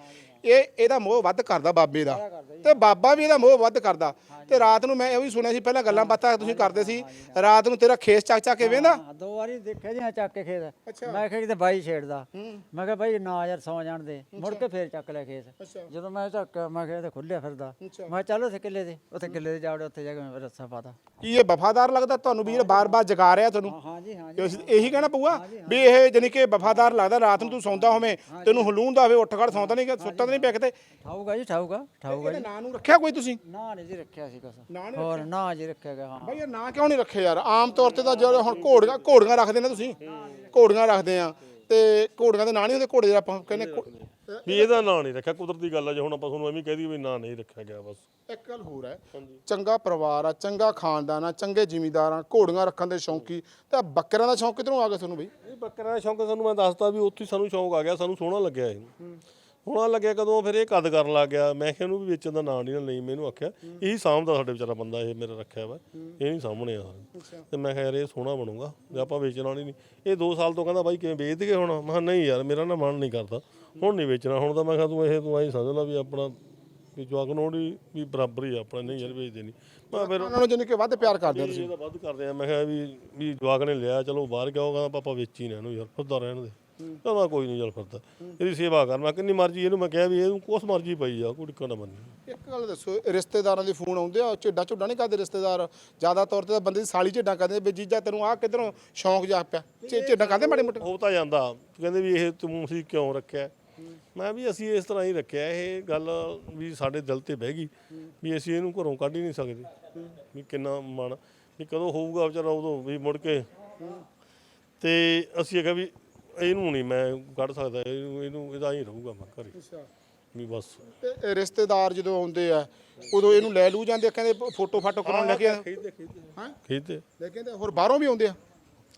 ਇਹ ਇਹਦਾ ਮੋਹ ਵੱਧ ਕਰਦਾ ਬਾਬੇ ਦਾ। ਤੇ ਬਾਬਾ ਵੀ ਇਹਦਾ ਮੋਹ ਵੱਧ ਕਰਦਾ। ਤੇ ਰਾਤ ਨੂੰ ਮੈਂ ਇਹ ਵੀ ਸੁਣਿਆ ਸੀ ਪਹਿਲਾਂ ਗੱਲਾਂ ਬਾਤਾਂ ਤੁਸੀਂ ਕਰਦੇ ਸੀ। ਰਾਤ ਨੂੰ ਤੇਰਾ ਖੇਸ ਚੱਕ ਚੱਕ ਕੇ ਵੇਂਦਾ ਹਾਂ, ਦੋ ਵਾਰੀ ਦੇਖਿਆ ਜੀ ਮੈਂ ਚੱਕ ਕੇ ਖੇਤ ਅੱਛਾ। ਮੈਂ ਕਿਹਾ ਕਿਤੇ ਬਾਈ ਛੇੜਦਾ। ਮੈਂ ਕਿਹਾ ਬਾਈ ਨਾ ਯਾਰ ਸੌ ਜਾਣ ਦੇ। ਮੁੜ ਕੇ ਫੇਰ ਚੱਕ ਲਿਆ ਖੇਸ। ਅੱਛਾ। ਜਦੋਂ ਮੈਂ ਚੱਕਿਆ ਮੈਂ ਕਿਹਾ ਇਹ ਤਾਂ ਖੁੱਲਿਆ ਫਿਰਦਾ। ਅੱਛਾ। ਮੈਂ ਚੱਲ ਉੱਥੇ ਕਿੱਲੇ ਦੇ ਉੱਥੇ ਕਿੱਲੇ ਦੇ ਜਾਵੜੇ ਉੱਥੇ ਜਾ ਕੇ ਮੈਂ ਰੱਸਾ ਪਾਤਾ। ਕੀ ਇਹ ਵਫਾਦਾਰ ਲੱਗਦਾ? ਤੁਹਾਨੂੰ ਵੀ ਇਹ ਬਾਰ-ਬਾਰ ਜਗਾ ਰਿਹਾ ਤੁਹਾਨੂੰ ਹਾਂਜੀ ਤੇ ਅਸੀਂ ਇਹੀ ਕਹਿਣਾ ਪਊਗਾ ਵੀ ਇਹ ਜਾਨੀ ਕਿ ਵਫਾਦਾਰ ਲੱਗਦਾ ਰਾਤ ਨੂੰ ਤੂੰ ਸੌਂਦਾ ਹੋਵੇਂ ਤੈਨੂੰ ਹਲੂੰਦਾ ਹੋਵੇ ਉੱਠ ਖੜ ਸੌਂਦਾ ਨਹੀਂ ਸੁੱਤਾ ਤਾਂ ਨਹੀਂ ਪਿਆ ਕਿਤੇ। ਠਾਊਗਾ ਜੀ ਠਾਊਗਾ ਠਾਊਗਾ ਇਹਦੇ ਜੀ। ਨਾਂ ਨੂੰ ਰੱਖਿਆ ਕੋਈ ਤੁਸੀਂ? ਨਾ ਨਹੀਂ ਜੀ ਰੱਖਿਆ ਸੀ ਕੁਛ ਨਾਂ ਨੀ ਹੋਰ ਨਾ ਜੀ ਰੱਖਿਆ ਗਿਆ ਹਾਂ। ਭਾਈ ਇਹ ਨਾਂ ਕਿਉਂ ਨਹੀਂ ਰੱਖੇ ਯਾਰ? ਆਮ ਤੌਰ ਤੇ ਤਾਂ ਜਿਹੜੇ ਹੁਣ ਘੋੜੀਆਂ ਘੋੜੀਆਂ ਰੱਖਦੇ ਨੇ ਤੁਸੀਂ। ਘੋੜੀਆਂ ਰੱਖਦੇ ਆ। ਤੇ ਘੋੜੀਆਂ ਦੇ ਨਾਂ ਨਹੀਂ ਹੁੰਦੇ? ਘੋੜੇ ਦੇ ਆਪਾਂ ਕਹਿੰਦੇ ਘੋ- ਵੀ ਇਹਦਾ ਨਾਂ ਨਹੀਂ ਰੱਖਿਆ ਕੁਦਰਤੀ ਗੱਲ ਹੈ ਜੇ ਹੁਣ ਆਪਾਂ ਤੁਹਾਨੂੰ ਐਵੇਂ ਕਹਿ ਦਈਏ ਵੀ ਨਾਂ ਨਹੀਂ ਰੱਖਿਆ ਗਿਆ ਬਸ। ਇੱਕ ਗੱਲ ਹੋਰ ਹੈ ਚੰਗਾ ਪਰਿਵਾਰ ਆ ਚੰਗਾ ਖਾਨਦਾਨ ਆ ਚੰਗੇ ਜ਼ਿਮੀਂਦਾਰ ਆ ਘੋੜੀਆਂ ਰੱਖਣ ਦੇ ਸ਼ੌਂਕੀ ਤੇ ਆਹ ਬੱਕਰਿਆਂ ਦਾ ਸ਼ੌਂਕ ਕਿਧਰੋਂ ਆ ਗਿਆ ਤੁਹਾਨੂੰ ਬਈ? ਇਹ ਬੱਕਰਾ ਦਾ ਸ਼ੌਂਕ ਸਾਨੂੰ ਮੈਂ ਦੱਸਤਾ ਵੀ ਉੱਥੇ ਹੀ ਸਾਨੂੰ ਸ਼ੌਂਕ ਆ ਗਿਆ ਸਾਨੂੰ ਸੋਹਣਾ ਲੱਗਿਆ ਇਹ। ਸੋਹਣਾ ਲੱਗਿਆ ਕਦੋਂ ਫਿਰ ਇਹ ਕਦ ਕਰਨ ਲੱਗ ਗਿਆ। ਮੈਂ ਕਿਹਾ ਇਹਨੂੰ ਵੀ ਵੇਚਣ ਦਾ ਨਾਂ ਨਹੀਂ ਨਹੀਂ ਮੈਨੂੰ ਆਖਿਆ ਇਹੀ ਸਾਂਭਦਾ ਸਾਡੇ ਵਿਚਾਰਾ ਬੰਦਾ ਇਹ ਮੇਰਾ ਰੱਖਿਆ ਵਾ ਇਹ ਨਹੀਂ ਸਾਹਮਣੇ ਆ। ਤੇ ਮੈਂ ਕਿਹਾ ਯਾਰ ਇਹ ਸੋਹਣਾ ਬਣੂਗਾ ਜੇ ਆਪਾਂ ਵੇਚਣ ਨਹੀਂ ਇਹ 2 ਸਾਲ ਤੋਂ ਕਹਿੰਦਾ ਬਾਈ ਕਿਵੇਂ ਵੇਚ ਦਈਏ ਹੁਣ? ਮੈਂ ਕਿਹਾ ਨਹੀਂ ਯਾਰ ਮੇਰਾ ਨਾ ਮਨ ਨਹੀਂ ਕਰਦਾ। ਹੁਣ ਨਹੀਂ ਵੇਚਣਾ ਹੁਣ ਤਾਂ ਮੈਂ ਕਿਹਾ ਤੂੰ ਇਹ ਤੂੰ ਐਂ ਸਮਝ ਲਾ ਵੀ ਆਪਣਾ ਵੀ ਜਵਾਕ ਨੋੜੀ ਵੀ ਬਰਾਬਰ ਹੀ ਆ ਆਪਣਾ ਨਹੀਂ ਯਾਰ ਵੇਚਦੇ ਨਹੀਂ। ਮੈਂ ਫਿਰ ਉਹਨਾਂ ਨੂੰ ਜਾਨੀ ਕਿ ਵੱਧ ਪਿਆਰ ਕਰਦੇ ਆ ਤੁਸੀਂ। ਇਹ ਤਾਂ ਵੱਧ ਕਰਦੇ ਆ ਮੈਂ ਕਿਹਾ ਵੀ ਵੀ ਜਵਾਕ ਨੇ ਲਿਆ ਚਲੋ ਬਾਹਰ ਗਿਆ ਕਹਿੰਦਾ ਪਾਪਾ ਵੇਚੀ ਨਾ ਇਹਨੂੰ ਯਾਰ ਫਿਰਦਾ ਰਹਿਣ ਦੇ। ਕਹਿੰਦਾ ਕੋਈ ਨਹੀਂ ਚੱਲ ਫਿਰਦਾ। ਇਹਦੀ ਸੇਵਾ ਕਰ ਮੈਂ ਕਿੰਨੀ ਮਰਜ਼ੀ ਇਹਨੂੰ ਮੈਂ ਕਿਹਾ ਵੀ ਇਹਨੂੰ ਕੁਛ ਮਰਜ਼ੀ ਪਈ ਜਾ ਕੋਈ ਟਿੱਕਾ ਨਾ ਮੰਨੀ ਇੱਕ ਗੱਲ ਦੱਸੋ ਰਿਸ਼ਤੇਦਾਰਾਂ ਦੇ ਫੋਨ ਆਉਂਦੇ ਆ ਝੇਡਾ ਝੁੱਡਾ ਨਹੀਂ ਕਰਦੇ ਰਿਸ਼ਤੇਦਾਰ? ਜ਼ਿਆਦਾ ਤੌਰ ਤੇ ਤਾਂ ਬੰਦੇ ਦੀ ਸਾਲੀ ਝੇਡਾ ਕਰਦੇ ਵੀ ਜੀਜਾ ਤੈਨੂੰ ਆਹ ਕਿਧਰੋਂ ਸ਼ੌਂਕ ਜਾ ਪਿਆ? ਝੇਡਾ ਕਰਦੇ ਮਾੜੇ ਮੋਟੇ? ਹੋ ਤਾਂ ਜਾਂਦਾ। ਕਹਿੰਦੇ ਵੀ ਇਹ ਤੂੰ ਅਸੀਂ ਕਿਉਂ ਰੱਖਿਆ? ਮੈਂ ਵੀ ਅਸੀਂ ਇਸ ਤਰ੍ਹਾਂ ਹੀ ਰੱਖਿਆ। ਇਹ ਗੱਲ ਵੀ ਸਾਡੇ ਦਿਲ ਤੇ ਬਹਿ ਗਈ ਵੀ ਅਸੀਂ ਇਹਨੂੰ ਘਰੋਂ ਕੱਢ ਹੀ ਨਹੀਂ ਸਕਦੇ। ਵੀ ਕਿੰਨਾ ਮਨ ਵੀ ਕਦੋਂ ਹੋਊਗਾ ਵਿਚਾਰਾ ਉਦੋਂ ਵੀ ਮੁੜ ਕੇ। ਤੇ ਅਸੀਂ ਕਿਹਾ ਵੀ ਇਹਨੂੰ ਨਹੀਂ ਮੈਂ ਕੱਢ ਸਕਦਾ ਇਹਨੂੰ ਇਹਨੂੰ ਇਹਦਾ ਹੀ ਰਹੂਗਾ ਮੈਂ ਘਰੇ। ਵੀ ਬਸ। ਤੇ ਰਿਸ਼ਤੇਦਾਰ ਜਦੋਂ ਆਉਂਦੇ ਆ ਉਦੋਂ ਇਹਨੂੰ ਲੈ ਲੂ ਜਾਂਦੇ ਆ, ਕਹਿੰਦੇ ਫੋਟੋ ਫਾਟੋ ਕਰਾਉਣ ਲੈ ਕੇ ਆ? ਖੇਡਦੇ ਖੇਡਦੇ ਹਾਂ? ਖੇਡਦੇ ਲੈ ਕੇ ਆਉਂਦੇ ਆ। ਹੋਰ ਬਾਹਰੋਂ ਵੀ ਆਉਂਦੇ ਆ?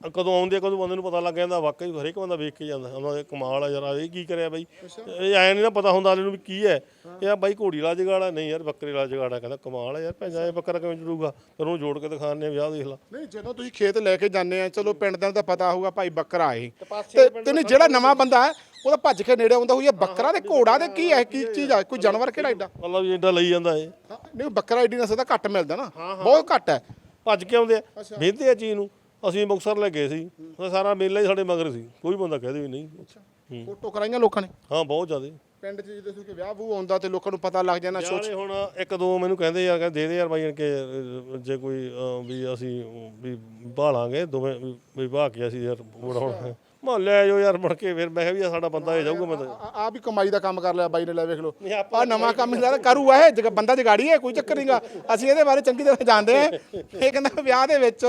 ਕਦੋਂ ਆਉਂਦੇ ਆ ਕਦੋਂ ਬੰਦੇ ਨੂੰ ਪਤਾ ਲੱਗ ਜਾਂਦਾ ਵਾਕਈ ਹਰੇਕ ਬੰਦਾ ਵੇਖ ਕੇ ਜਾਂਦਾ ਉਹਨਾਂ ਦੇ ਕਮਾਲ ਆ ਯਾਰ ਆਹ ਇਹ ਕੀ ਕਰਿਆ ਬਾਈ? ਇਹ ਐ ਨਹੀਂ ਨਾ ਪਤਾ ਹੁੰਦਾ ਆਲੇ ਨੂੰ ਵੀ ਕੀ ਹੈ। ਇਹ ਆ ਬਾਈ ਘੋੜੀ ਵਾਲਾ ਜਗਾੜਾ ਨਹੀਂ ਯਾਰ ਬੱਕਰੀ ਵਾਲਾ ਜਗਾੜਾ ਕਹਿੰਦਾ ਕਮਾਲ ਆ ਯਾਰ ਭੈਂਜਾ ਇਹ ਬੱਕਰਾ ਕਿਵੇਂ ਜੁੜੂਗਾ ਫਿਰ ਉਹਨੂੰ ਜੋੜ ਕੇ ਦਿਖਾਣੇ ਵਿਆਹ ਦੇਖ ਲਾ। ਨਹੀਂ ਜਦੋਂ ਤੁਸੀਂ ਖੇਤ ਲੈ ਕੇ ਜਾਂਦੇ ਆ ਚਲੋ ਪਿੰਡ ਦਾ ਤਾਂ ਪਤਾ ਹੋਊਗਾ ਭਾਈ ਬੱਕਰਾ ਇਹ। ਤੇ ਤੈਨੂੰ ਜਿਹੜਾ ਨਵਾਂ ਬੰਦਾ ਹੈ ਉਹਦਾ ਭੱਜ ਕੇ ਨੇੜੇ ਆਉਂਦਾ ਹੋਈ ਇਹ ਬੱਕਰਾ ਤੇ ਘੋੜਾ ਤੇ ਕੀ ਹੈ ਕੀ ਚੀਜ਼ ਆ ਕੋਈ ਜਾਨਵਰ ਕਿਹੜਾ ਏਡਾ? ਅੱਲਾ ਵੀ ਏਡਾ ਲਈ ਜਾਂਦਾ ਇਹ। ਹਾਂ, ਨਹੀਂ ਬੱਕਰਾ ਏਡੀ ਨਸਲ ਦਾ ਘੱਟ ਮਿਲਦਾ ਨਾ ਬਹੁਤ ਘੱਟ ਹੈ। ਭੱਜ ਕੇ ਆਉਂਦੇ ਆ ਵੇਚਦੇ ਆ ਚੀਜ਼ ਨੂੰ। ਅਸੀਂ ਮੁਕਸਰ ਲੈ ਗਏ ਸੀ। ਉਹ ਸਾਰਾ ਮੇਲਾ ਹੀ ਸਾਡੇ ਮਗਰ ਸੀ। ਕੋਈ ਬੰਦਾ ਕਹਦੇ ਵੀ ਨਹੀਂ। ਹੂੰ। ਫੋਟੋ ਕਰਾਈਆਂ ਲੋਕਾਂ ਨੇ? ਹਾਂ ਬਹੁਤ ਜ਼ਿਆਦੇ। ਪਿੰਡ 'ਚ ਜਦੋਂ ਕਿ ਵਿਆਹ ਵੂ ਆਉਂਦਾ ਤੇ ਲੋਕਾਂ ਨੂੰ ਪਤਾ ਲੱਗ ਜਾਂਦਾ ਸੋਚ ਇਹ ਹੁਣ ਇੱਕ ਦੋ ਮੈਨੂੰ ਕਹਿੰਦੇ ਯਾਰ ਕਹਿੰਦੇ ਦੇ ਦੇ ਯਾਰ ਬਾਈ ਕਿ ਜੇ ਕੋਈ ਅਹ, ਵੀ ਅਸੀਂ ਵੀ ਭਾਲਾਂਗੇ ਦੋਵੇਂ ਵੀ- ਵੀ ਕੇ ਅਸੀਂ ਯਾਰ ਬਣਾਉਣਾ ਮੈਂ ਲੈ ਜਾਓ ਯਾਰ ਮੁੜ ਕੇ ਫਿਰ ਮੈਂ ਕਿਹਾ ਵੀ ਆਹ ਸਾਡਾ ਬੰਦਾ ਇਹ ਜਾਊਗਾ ਮੈਂ ਤਾਂ। ਆ ਆ ਵੀ ਕਮਾਈ ਦਾ ਕੰਮ ਕਰ ਲਿਆ ਬਾਈ ਨੇ ਲੈ ਵੇਖ ਲਓ। ਆ ਨਵਾਂ ਕੰਮ ਲਾਦਾ ਕਰੂ ਇਹ ਜਗ ਬੰਦਾ ਜਗਾੜੀ ਹੈ ਕੋਈ ਚੱਕਰ ਨਹੀਂਗਾ ਅਸੀਂ ਇਹਦੇ ਬਾਰੇ ਚੰਗੀ ਤਰ੍ਹਾਂ ਜਾਣਦੇ ਆ ਇਹ ਕਹਿੰਦਾ ਵਿਆਹ ਦੇ ਵਿੱਚ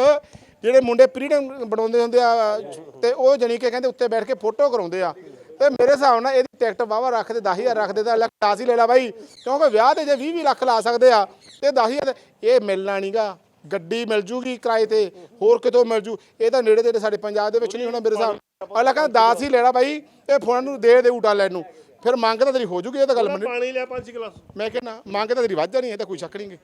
ਜਿਹੜੇ ਮੁੰਡੇ ਪ੍ਰੀਡਮ ਬਣਾਉਂਦੇ ਹੁੰਦੇ ਆ ਤੇ ਉਹ ਜਣੀ ਕਿ ਕਹਿੰਦੇ ਉੱਤੇ ਬੈਠ ਕੇ ਫੋਟੋ ਕਰਾਉਂਦੇ ਆ। ਤੇ ਮੇਰੇ ਹਿਸਾਬ ਨਾਲ ਇਹਦੀ ਟਿਕਟ ਵਾਵਾ ਰੱਖਦੇ 10000 ਰੱਖਦੇ ਤਾਂ ਲੱਖ 10 ਹੀ ਲੈ ਲਾ ਬਾਈ। ਕਿਉਂਕਿ ਵਿਆਹ ਦੇ ਜੇ 20 20 ਲੱਖ ਲਾ ਸਕਦੇ ਆ ਤੇ 10000 ਇਹ ਮਿਲਣਾ ਨਹੀਂਗਾ ਗੱਡੀ ਮਿਲ ਜੂਗੀ ਕਿਰਾਏ ਤੇ ਹੋਰ ਕਿਤੋਂ ਮਿਲ ਜੂ। ਇਹ ਤਾਂ ਨੇੜੇ ਤੇੜੇ ਸਾਡੇ ਪੰਜਾਬ ਦੇ ਵਿੱਚ ਨਹੀਂ ਹੋਣਾ ਮੇਰੇ ਹਿਸਾਬ ਨਾਲ। ਅਗਲਾ ਕਹਿੰਦਾ 10 ਹੀ ਲੈਣਾ ਬਾਈ ਇਹ ਫੋਨ ਨੂੰ ਦੇ ਦੇ ਉਟਾ ਲੈਣ ਨੂੰ। ਫਿਰ ਮੰਗ ਤਾਂ ਤੇਰੀ ਹੋ ਜੂਗੀ ਇਹ ਤਾਂ ਗੱਲ ਮੰਨੀ ਪਾਣੀ ਲਿਆ ਪੰਜ ਗਲਾਸ। ਮੈਂ ਕਹਿੰਦਾ ਮੰਗ ਤਾਂ ਤੇਰੀ ਵੱਧ ਜਾਣੀ ਇਹ ਤਾਂ ਕੋਈ ਸ਼ੱਕ ਨਹੀਂਗੇ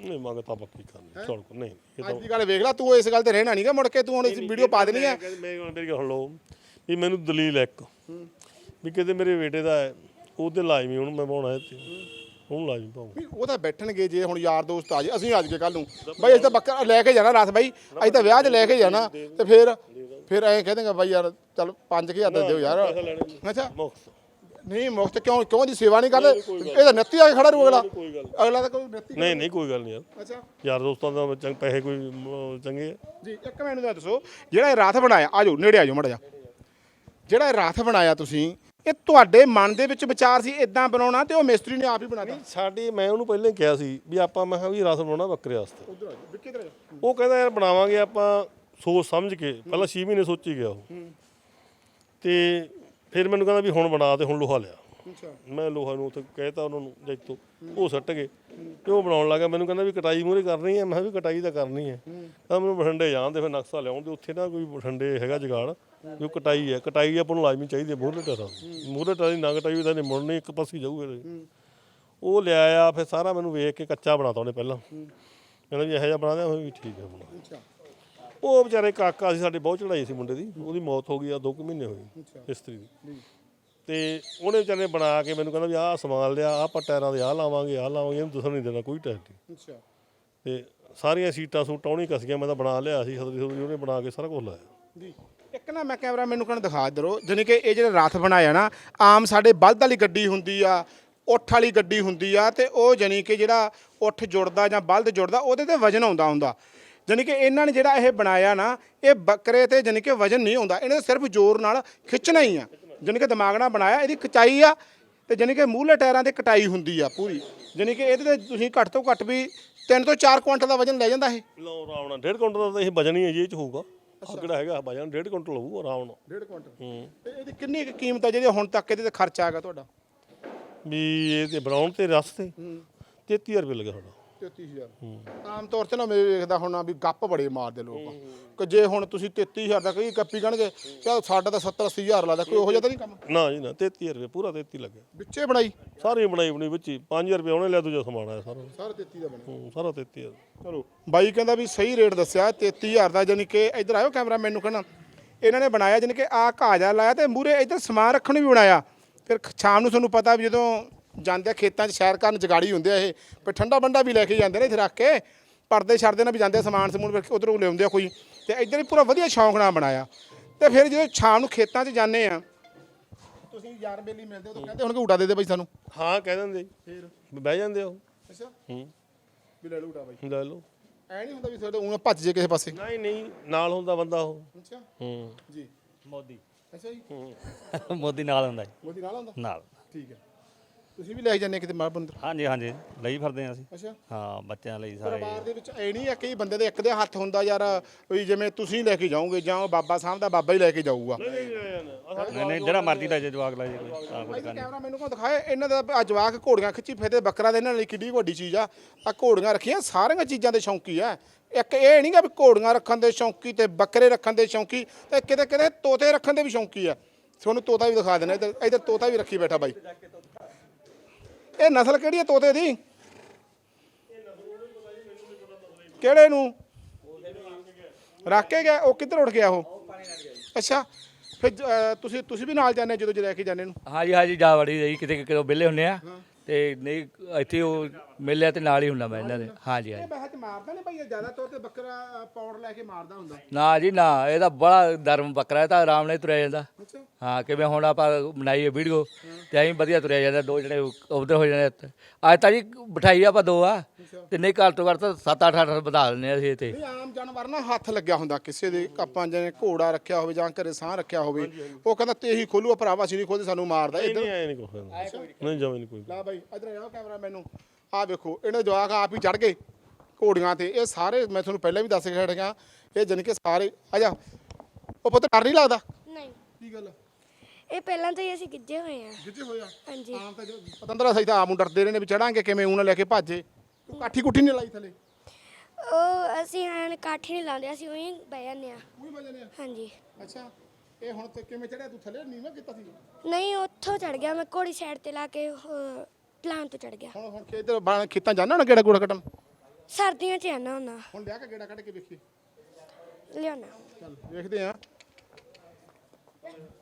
ਨਹੀਂ ਮੰਗ ਤਾਂ ਪੱਕੀ ਕਰਨੀ ਚਲ ਨਹੀਂ ਇਹ ਤਾਂ ਅੱਜ ਦੀ ਗੱਲ ਵੇਖ ਲੈ ਤੂੰ ਇਸ ਗੱਲ ਤੇ ਰਹਿਣਾ ਨਹੀਂਗਾ ਮੁੜ ਕੇ ਤੂੰ ਹੁਣ ਇਸ ਵੀਡੀਓ ਪਾ ਦੇਣੀ ਆ। ਮੈਂ ਮੈਂ ਹੁਣ ਮੇਰੀ ਗੱਲ ਸੁਣ ਲਓ। ਵੀ ਮੈਨੂੰ ਦਲੀਲ ਹੈ ਇੱਕ। ਵੀ ਕਿਤੇ ਮੇਰੇ ਬੇਟੇ ਦਾ ਹੈ ਉਹਦੇ ਲਾਜ਼ਮੀ ਉਹਨੂੰ ਮੈਂ ਪਾਉਣਾ ਇੱਥੇ। ਉਹਨੂੰ ਲਾਜ਼ਮੀ ਪਾਉਂ ਵੀ ਉਹ ਤਾਂ ਬੈਠਣਗੇ ਜੇ ਹੁਣ ਯਾਰ ਦੋਸਤ ਆ ਜੇ ਅਸੀਂ ਅੱਜ ਕੇ ਕੱਲ ਨੂੰ। ਬਾਈ ਅਸੀਂ ਤਾਂ ਬੱਕਰਾ ਲੈ ਕੇ ਜਾਣਾ ਰਾਤ ਬਾਈ। ਅਸੀਂ ਤਾਂ ਵਿਆਹ 'ਚ ਲੈ ਕੇ ਜਾਣਾ ਤੇ ਫਿਰ ਫਿਰ ਐਂ ਕਹਿ ਦੇਗਾ ਬਾਈ ਯਾਰ ਚੱਲ 5000 ਦੇ ਦਿਓ ਯਾਰ। ਅੱਛਾ। ਮੁਕਤ। ਨਹੀਂ ਮੁਫਤ ਕਿਉਂ ਕਿਉਂ ਦੀ ਸੇਵਾ ਨਹੀਂ ਕਰਦੇ? ਇਹ ਤਾਂ ਨੱਤੀ ਆ ਕੇ ਖੜਾ ਰੂ ਅਗਲਾ। ਕੋਈ ਗੱਲ ਅਗਲਾ ਤਾਂ ਕੋਈ ਨੱਤੀ ਨਹੀਂ ਨਹੀਂ ਕੋਈ ਗੱਲ ਨਹੀਂ ਯਾਰ। ਅੱਛਾ। ਯਾਰ ਦੋਸਤਾਂ ਦਾ ਚੰਗ ਪੈਸੇ ਕੋਈ ਚੰਗੇ ਆ? ਜੀ ਇੱਕ ਮੈਨੂੰ ਤਾਂ ਦੱਸੋ। ਜਿਹੜਾ ਇਹ ਰਾਥ ਬਣਾਇਆ ਆਜੋ ਨੇੜੇ ਆਜੋ ਮੜਾ ਜਾ ਜਿਹੜਾ ਇਹ ਰਾਥ ਬਣਾਇਆ ਤੁਸੀਂ ਇਹ ਤੁਹਾਡੇ ਮਨ ਦੇ ਵਿੱਚ ਵਿਚਾਰ ਸੀ ਇਦਾਂ ਬਣਾਉਣਾ ਤੇ ਉਹ ਮਿਸਤਰੀ ਨੇ ਆਪ ਹੀ ਬਣਾਤਾ? ਸਾਡੀ ਮੈਂ ਉਹਨੂੰ ਪਹਿਲਾਂ ਹੀ ਕਿਹਾ ਸੀ ਵੀ ਆਪਾਂ ਮੈਂ ਕਿਹਾ ਵੀ ਰਸ ਬਣਾਉਣਾ ਬੱਕਰੇ ਵਾਸਤੇ। ਉਧਰ ਆਜੋ ਵਿੱਕੀ ਇਧਰ ਉਹ ਕਹਿੰਦਾ ਯਾਰ ਬਣਾਵਾਂਗੇ ਆਪਾਂ ਸੋਚ ਸਮਝ ਕੇ ਪਹਿਲਾਂ 6 ਮਹੀਨੇ ਸੋਚੀ ਗਿਆ ਉਹ। ਤੇ ਫਿਰ ਮੈਨੂੰ ਕਹਿੰਦਾ ਵੀ ਹੁਣ ਬਣਾ ਤੇ ਹੁਣ ਲੋਹਾ ਲਿਆ। ਅੱਛਾ। ਮੈਂ ਲੋਹਾ ਨੂੰ ਉੱਥੇ ਕਹਿਤਾ ਉਹਨਾਂ ਨੂੰ ਜੈਤੋ ਉਹ ਸੱਟ ਗਏ ਤੇ ਉਹ ਬਣਾਉਣ ਲੱਗਾ। ਮੈਨੂੰ ਕਹਿੰਦਾ ਵੀ ਕਟਾਈ ਮੂਰੇ ਕਰਨੀ ਹੈ। ਮੈਂ ਵੀ ਕਟਾਈ ਤਾਂ ਕਰਨੀ ਹੈ। ਤਾਂ ਮੈਨੂੰ ਬਠੰਡੇ ਜਾਣ ਤੇ ਫਿਰ ਨਕਸ਼ਾ ਲਿਆਉਣ ਤੇ ਉੱਥੇ ਨਾ ਕੋਈ ਬਠੰਡੇ ਹੈਗਾ ਜਗਾੜ ਵੀ ਉਹ ਕਟਾਈ ਹੈ। ਕਟਾਈ ਆਪਾਂ ਨੂੰ ਲਾਜ਼ਮੀ ਚਾਹੀਦੀ ਹੈ ਮੂਹਰੇ ਟਰਾਂ ਮੂਹਰੇ ਟਰਾਂ ਦੀ ਨਾ ਕਟਾਈ ਹੋਈ ਤਾਂ ਨਹੀਂ ਮੁੜਨੀ ਇੱਕ ਪਾਸੇ ਜਾਊਗਾ। ਉਹ ਲਿਆਇਆ ਫਿਰ ਸਾਰਾ ਮੈਨੂੰ ਵੇਖ ਕੇ ਕੱਚਾ ਬਣਾਤਾ ਉਹਨੇ ਪਹਿਲਾਂ। ਕਹਿੰਦਾ ਵੀ ਇਹੋ ਜਿਹਾ ਬਣਾ ਦਿਆਂ ਉਹ ਵੀ ਠੀਕ ਹੈ ਬਣਾ ਅੱਛਾ। ਉਹ ਵਿਚਾਰੇ ਕਾਕਾ ਸੀ ਸਾਡੇ ਬਹੁਤ ਚੜਾਈ ਸੀ ਮੁੰਡੇ ਦੀ ਉਹਦੀ ਮੌਤ ਹੋ ਗਈ ਆ 2 ਕੁ ਮਹੀਨੇ ਹੋਏ ਇਸਤਰੀ ਦੀ। ਤੇ ਉਹਨੇ ਵਿਚਾਰੇ ਬਣਾ ਕੇ ਮੈਨੂੰ ਕਹਿੰਦਾ ਵੀ ਆਹ ਸਮਾਨ ਲਿਆ ਆਹ ਆਪਾਂ ਟਾਇਰਾਂ ਦੇ ਆਹ ਲਾਵਾਂਗੇ ਆਹ ਲਾਵਾਂਗੇ ਇਹਨੂੰ ਦੱਸਣ ਨਹੀਂ ਦੇਣਾ ਕੋਈ ਟਾਇਰ ਨਹੀਂ ਅੱਛਾ। ਤੇ ਸਾਰੀਆਂ ਸੀਟਾਂ ਸੂਟਾਂ ਉਹਨੇ ਕਸੀਆਂ ਮੈਂ ਤਾਂ ਬਣਾ ਲਿਆ ਸੀ ਸਦਰੀ ਸਦਰੀ ਉਹਨੇ ਬਣਾ ਕੇ ਸਾਰਾ ਕੁਝ ਲਾਇਆ। ਜੀ। ਇੱਕ ਨਾ ਮੈਂ ਕੈਮਰਾ ਮੈਨੂੰ ਕਹਿੰਦਾ ਦਿਖਾ ਦਰੋ ਜਾਣੀ ਕਿ ਇਹ ਜਿਹੜਾ ਰਾਥ ਬਣਾਇਆ ਨਾ ਆਮ ਸਾਡੇ ਬਲਦ ਵਾਲੀ ਗੱਡੀ ਹੁੰਦੀ ਆ ਉੱਠ ਵਾਲੀ ਗੱਡੀ ਹੁੰਦੀ ਆ ਤੇ ਉਹ ਜਾਣੀ ਕਿ ਜਿਹੜਾ ਉੱਠ ਜੁੜਦਾ ਜਾਂ ਬਲਦ ਜੁੜਦਾ ਉਹਦੇ ਤੇ ਵਜਨ ਆਉਂਦਾ ਹੁੰਦਾ। ਜਾਣੀ ਕਿ ਇਹਨਾਂ ਨੇ ਜਿਹੜਾ ਇਹ ਬਣਾਇਆ ਨਾ ਇਹ ਬੱਕਰੇ ਤੇ ਜਾਣੀ ਕਿ ਵਜਨ ਨਹੀਂ ਆਉਂਦਾ ਇਹਨੇ ਸਿਰਫ ਜ਼ੋਰ ਨਾਲ ਖਿੱਚਣਾ ਹੀ ਆ। ਜਾਣੀ ਕਿ ਦਿਮਾਗ ਨਾਲ ਬਣਾਇਆ ਇਹਦੀ ਖਿਚਾਈ ਆ ਤੇ ਜਾਣੀ ਕਿ ਮੂਹਰੇ ਟਾਇਰਾਂ ਤੇ ਕਟਾਈ ਹੁੰਦੀ ਆ ਪੂਰੀ। ਜਾਣੀ ਕਿ ਇਹਦੇ ਤੇ ਤੁਸੀਂ ਘੱਟ ਤੋਂ ਘੱਟ ਵੀ 3 ਤੋਂ 4 ਕੁਇੰਟਲ ਦਾ ਵਜਨ ਲੈ ਜਾਂਦਾ ਇਹ। ਲਓ ਆਰਾਮ ਨਾਲ 1.5 ਕੁਇੰਟਲ ਦਾ ਤਾਂ ਇਹ ਵਜਨ ਹੀ ਹੈ ਜੀ ਇਹ ਚ ਹੋਊਗਾ। ਕਿਹੜਾ ਹੈਗਾ ਵਜਨ 1.5 ਕੁਇੰਟਲ ਹੋਊ ਆਰਾਮ ਨਾਲ। 1.5 ਕੁਇੰਟਲ। ਹੂੰ। ਤੇ ਇਹਦੀ ਕਿੰਨੀ ਕੁ ਕੀਮਤ ਆ ਜਿਹੜੀ ਹੁਣ ਤੱਕ ਇਹਦੇ ਤੇ ਖਰਚਾ ਹੈਗਾ ਤੁਹਾਡਾ? ਵੀ ਇਹ ਤੇ ਬਣਾਉਣ ਤੇ ਰਸ ਤੇ 33000 ਰੁਪਏ ਲੱਗਿਆ ਸਾਡਾ। 33000 ਆਮ ਤੌਰ ਤੇ ਨਾ ਮੈਂ ਵੇਖਦਾ ਹੁਣ ਵੀ ਗੱਪ ਬੜੇ ਮਾਰਦੇ ਲੋਕ ਕਿ ਜੇ ਹੁਣ ਤੁਸੀਂ 33000 ਦਾ ਕਈ ਕੱਪੀ ਕਹਣਗੇ ਚਲ ਸਾਡਾ ਤਾਂ 70 80000 ਲੱਗਦਾ ਕੋਈ ਉਹੋ ਜਿਹਾ ਤਾਂ ਨਹੀਂ ਕੰਮ? ਨਾ ਜੀ ਨਾ 33000 ਰੁਪਏ ਪੂਰਾ 33 ਲੱਗਿਆ। ਵਿੱਚੇ ਬਣਾਈ? ਸਾਰੀ ਬਣਾਈ ਬਣੀ ਵਿੱਚ ਹੀ 5000 ਰੁਪਏ ਉਹਨੇ ਲਿਆ ਦੂਜਾ ਸਮਾਨ ਆਇਆ ਸਾਰਾ। ਸਾਰਾ 33 ਦਾ ਬਣਿਆ। ਹੂੰ, ਸਾਰਾ 33000 ਚਲੋ ਬਾਈ ਕਹਿੰਦਾ ਵੀ ਸਹੀ ਰੇਟ ਦੱਸਿਆ 33000 ਦਾ ਜਾਨੀ ਕਿ ਇੱਧਰ ਆਇਓ ਕੈਮਰਾ ਮੈਨੂੰ ਕਹਿੰਦਾ ਇਹਨਾਂ ਨੇ ਬਣਾਇਆ ਜਾਨੀ ਕਿ ਆ ਘਾਜਾ ਲਾਇਆ ਤੇ ਮੂਰੇ ਇੱਧਰ ਸਮਾਨ ਰੱਖਣ ਨੂੰ ਵੀ ਬਣਾਇਆ। ਫਿਰ ਸ਼ਾਮ ਨੂੰ ਤੁਹਾਨੂੰ ਪਤਾ ਵੀ ਜਦੋਂ ਜਾਂਦੇ ਆ ਖੇਤਾਂ 'ਚ ਸੈਰ ਕਰਨ ਜਗਾੜੀ ਹੁੰਦੇ ਆ ਇਹ। ਫਿਰ ਠੰਡਾ ਬੰਡਾ ਵੀ ਲੈ ਕੇ ਜਾਂਦੇ ਨੇ ਇੱਥੇ ਰੱਖ ਕੇ। ਪਰਦੇ ਛੱਡਦੇ ਨੇ ਵੀ ਜਾਂਦੇ ਆ ਸਮਾਨ ਸਮੂਨ ਫਿਰ ਉਧਰੋਂ ਲਿਆਉਂਦੇ ਆ ਕੋਈ। ਤੇ ਇੱਧਰ ਵੀ ਪੂਰਾ ਵਧੀਆ ਸ਼ੌਂਕ ਨਾਲ ਬਣਾਇਆ। ਤੇ ਫਿਰ ਜਦੋਂ ਸ਼ਾਮ ਨੂੰ ਖੇਤਾਂ 'ਚ ਜਾਂਦੇ ਆ ਤੁਸੀਂ ਯਾਰ ਬੇਲੀ ਮਿਲਦੇ ਹੋ ਤਾਂ ਕਹਿੰਦੇ ਹੁਣ ਕਿ ਉਡਾ ਦੇ ਦੇ ਬਈ ਸਾਨੂੰ। ਹਾਂ ਕਹਿ ਦਿੰਦੇ ਫਿਰ? ਬਹਿ ਜਾਂਦੇ ਆ ਉਹ। ਅੱਛਾ। ਹੂੰ। ਵੀ ਲੈ ਲਓ ਉਡਾ ਬਾਈ। ਲੈ ਲਓ। ਐ ਨਹੀਂ ਹੁੰਦਾ ਵੀ ਤੁਹਾਡੇ ਉਹ ਭੱਜ ਜੇ ਕਿਸੇ ਪਾਸੇ। ਨਹੀਂ ਨਹੀਂ ਨਾਲ ਹੁੰਦਾ ਬੰਦਾ ਉਹ। ਅੱਛਾ। ਹੂੰ। ਜੀ। ਮੋਦੀ। ਅੱਛਾ ਜੀ। ਮੋਦੀ ਨਾਲ ਹੁੰਦਾ ਜੀ। ਮੋਦੀ ਨਾਲ ਆਉਂਦਾ ਨਾਲ। ਠੀਕ ਹੈ। ਤੁਸੀਂ ਵੀ ਲੈ ਕੇ ਜਾਂਦੇ ਕਿਤੇ ਮਾਰ ਬੰਦਰ ਹਾਂਜੀ ਹਾਂਜੀ ਲਈ ਫਿਰਦੇ ਹਾਂ ਅਸੀਂ। ਅੱਛਾ। ਹਾਂ ਬੱਚਿਆਂ ਲਈ ਸਾਰੇ। ਪਰਿਵਾਰ ਦੇ ਵਿੱਚ ਐ ਨਹੀਂ ਆ ਕਈ ਬੰਦੇ ਦੇ ਇੱਕ ਦੇ ਹੱਥ ਹੁੰਦਾ ਯਾਰ ਵੀ ਜਿਵੇਂ ਤੁਸੀਂ ਲੈ ਕੇ ਜਾਓਗੇ ਜਾਂ ਉਹ ਬਾਬਾ ਸਾਹਿਬ ਦਾ ਬਾਬਾ ਹੀ ਲੈ ਕੇ ਜਾਊਗਾ। ਨਹੀਂ ਨਹੀਂ ਜਿਹੜਾ ਮਰਜ਼ੀ ਲੈ ਜੇ ਜਵਾਕ ਲੈ ਜੇ ਕੋਈ। ਤਾਂ ਕੋਈ ਗੱਲ ਨਹੀਂ। ਕੈਮਰਾ ਮੈਨੂੰ ਕੋ ਦਿਖਾਏ ਇਹਨਾਂ ਦਾ ਆ ਜਵਾਕ ਘੋੜੀਆਂ ਖਿੱਚੀ ਫਿਰਦੇ ਬੱਕਰਾ ਦੇ ਇਹਨਾਂ ਲਈ ਕਿੱਡੀ ਵੱਡੀ ਚੀਜ਼ ਆ। ਆ ਘੋੜੀਆਂ ਰੱਖੀਆਂ ਸਾਰੀਆਂ ਚੀਜ਼ਾਂ ਦੇ ਸ਼ੌਂਕੀ ਆ। ਇੱਕ ਇਹ ਨਹੀਂਗਾ ਵੀ ਘੋੜੀਆਂ ਰੱਖਣ ਦੇ ਸ਼ੌਂਕੀ ਤੇ ਬੱਕਰੇ ਰੱਖਣ ਦੇ ਸ਼ੌਂਕੀ ਤੇ ਕਿਤੇ ਕਿਤੇ ਤੋਤੇ ਰੱਖਣ ਦੇ ਵੀ ਸ਼ੌਂਕੀ ਆ। ਤੁਹਾਨੂੰ ਤੋਤਾ ਵੀ ਦਿਖਾ ਦੇਣਾ ਇੱਧਰ ਇੱਧਰ ਤੋਤਾ ਵੀ ਰੱਖੀ ਬੈਠਾ ਬਾਈ। ਇਹ ਨਸਲ ਕਿਹੜੀ ਹੈ ਤੋਤੇ ਦੀ? ਕਿਹੜੇ ਨੂੰ? ਰੱਖ ਕੇ ਗਿਆ ਉਹ ਕਿੱਧਰ ਉੱਠ ਗਿਆ ਉਹ? ਅੱਛਾ ਫਿਰ ਤੁਸੀਂ ਤੁਸੀਂ ਵੀ ਨਾਲ ਜਾਂਦੇ ਜਦੋਂ ਜੇ ਲੈ ਕੇ ਜਾਂਦੇ ਨੂੰ? ਹਾਂਜੀ ਹਾਂਜੀ ਜਾ ਵੜੀ ਜੀ ਕਿਤੇ ਕਿਤੇ ਵਿਹਲੇ ਹੁੰਨੇ ਆ। ਤੇ ਨਹੀਂ ਇੱਥੇ ਉਹ ਮਿਲਿਆ ਤੇ ਨਾਲ ਹੀ ਹੁੰਦਾ ਮੈਂ ਇਹਨਾਂ ਦੇ। ਹਾਂਜੀ ਹਾਂਜੀ। ਬਹਿਤ ਮਾਰਦਾ ਨਹੀਂ ਭਾਈ ਜ਼ਿਆਦਾ ਤੌਰ ਤੇ ਬੱਕਰਾ ਪੌੜ ਲੈ ਕੇ ਮਾਰਦਾ ਹੁੰਦਾ। ਨਾ ਜੀ ਨਾ ਇਹਦਾ ਬੜਾ ਧਰਮ ਬੱਕਰਾ ਇਹ ਤਾਂ ਆਰਾਮ ਨਾਲ ਹੀ ਤੁਰਿਆ ਜਾਂਦਾ। ਅੱਛਾ। ਹਾਂ ਕਿਵੇਂ ਹੁਣ ਆਪਾਂ ਬਣਾਈਏ ਵੀਡੀਓ ਤੇ ਐਂ ਵਧੀਆ ਤੁਰਿਆ ਜਾਂਦਾ ਦੋ ਜਣੇ ਉਧਰ ਹੋ ਜਾਂਦੇ ਅੱਜ ਤਾਂ ਜੀ ਬਿਠਾਈ ਆਪਾਂ ਦੋ ਆ ਤੇ ਨਹੀਂ ਘੱਟ ਤੋਂ ਘੱਟ ਤਾਂ 7 8 8 ਵਧਾ ਦਿੰਦੇ ਆ ਅਸੀਂ ਇੱਥੇ। ਨਹੀਂ ਆਮ ਜਾਨਵਰ ਨਾ ਹੱਥ ਲੱਗਿਆ ਹੁੰਦਾ ਕਿਸੇ ਦੇ ਆਪਾਂ ਜਿਵੇਂ ਘੋੜਾ ਰੱਖਿਆ ਹੋਵੇ ਜਾਂ ਘਰੇ ਸਾਹ ਰੱਖਿਆ ਹੋਵੇ ਉਹ ਕਹਿੰਦਾ ਤੇ ਇਹੀ ਖੋਲੂ ਭਰਾਵਾ ਅਸੀਂ ਨਹੀਂ ਖੋਲਦੇ ਸਾਨੂੰ ਮਾਰਦਾ ਇੱਧਰ। ਨਹੀਂ ਐ ਨਹੀਂ ਕੋਈ ਨਹੀਂ ਜਮੇ ਨਹੀਂ ਕੋਈ ਲਾ ਬਾਈ ਇਧਰ ਆਓ ਕੈਮਰਾ ਮੈਨੂੰ ਆਹ ਵੇਖੋ ਇਹਨਾਂ ਜਵਾਕ ਆਪ ਹੀ ਚੜ ਗਏ ਘੋੜੀਆਂ ਤੇ। ਇਹ ਸਾਰੇ ਮੈਂ ਤੁਹਾਨੂੰ ਪਹਿਲਾਂ ਵੀ ਦੱਸ ਕੇ ਹਟਿਆ ਇਹ ਜਾਣੀ ਕਿ ਸਾਰੇ ਆ ਜਾ। ਉਹ ਪੁੱਤ ਡਰ ਨਹੀਂ ਲੱਗਦਾ? ਨਹੀਂ। ਕੀ ਗੱਲ ਇਹ ਪਹਿਲਾਂ ਤੋਂ ਹੀ ਅਸੀਂ ਗਿੱਜੇ ਹੋਏ ਆ। ਜਿੱਤੇ ਹੋਇਆ ਹਾਂਜੀ। ਆਮ ਤਾਂ ਜੋ ਪਤੰਦਰਾ ਸਹੀ ਤਾਂ ਆਮ ਨੂੰ ਡਰਦੇ ਰਹੇ ਨੇ ਵੀ ਚੜਾਂਗੇ ਕਿਵੇਂ ਉਹਨਾਂ ਲੈ ਕੇ ਭਾਜੇ। ਕਾਠੀ ਕੁੱਠੀ ਨਹੀਂ ਲਾਈ ਥਲੇ? ਉਹ ਅਸੀਂ ਐਨ ਕਾਠੀ ਨਹੀਂ ਲਾਉਂਦੇ ਅਸੀਂ ਉਹੀ ਬਹਿ ਜਾਂਦੇ ਆ। ਉਹੀ ਵਜਨੇ ਹਾਂਜੀ। ਅੱਛਾ ਇਹ ਹੁਣ ਤੇ ਕਿਵੇਂ ਚੜਿਆ ਤੂੰ ਥੱਲੇ? ਨੀਵਾਂ ਕੀਤਾ ਸੀ? ਨਹੀਂ ਉੱਥੋਂ ਚੜ ਗਿਆ ਮੈਂ ਘੋੜੀ ਸਾਈਡ ਤੇ ਲਾ ਕੇ ਪਲਾਨ ਤੋਂ ਚੜ ਗਿਆ। ਹੁਣ ਹੁਣ ਖੇਤ ਬਣ ਖੇਤਾਂ ਜਾਣਾ ਨਾ ਕਿਹੜਾ ਗੋੜਾ ਕੱਟਣ? ਸਰਦੀਆਂ 'ਚ ਆਣਾ ਹੁੰਦਾ। ਹੁਣ ਲਿਆ ਕੇ ਗੇੜਾ ਕੱਢ ਕੇ ਵੇਖੀ ਲਿਆਉਣਾ। ਚੱਲ ਵੇਖਦੇ ਆ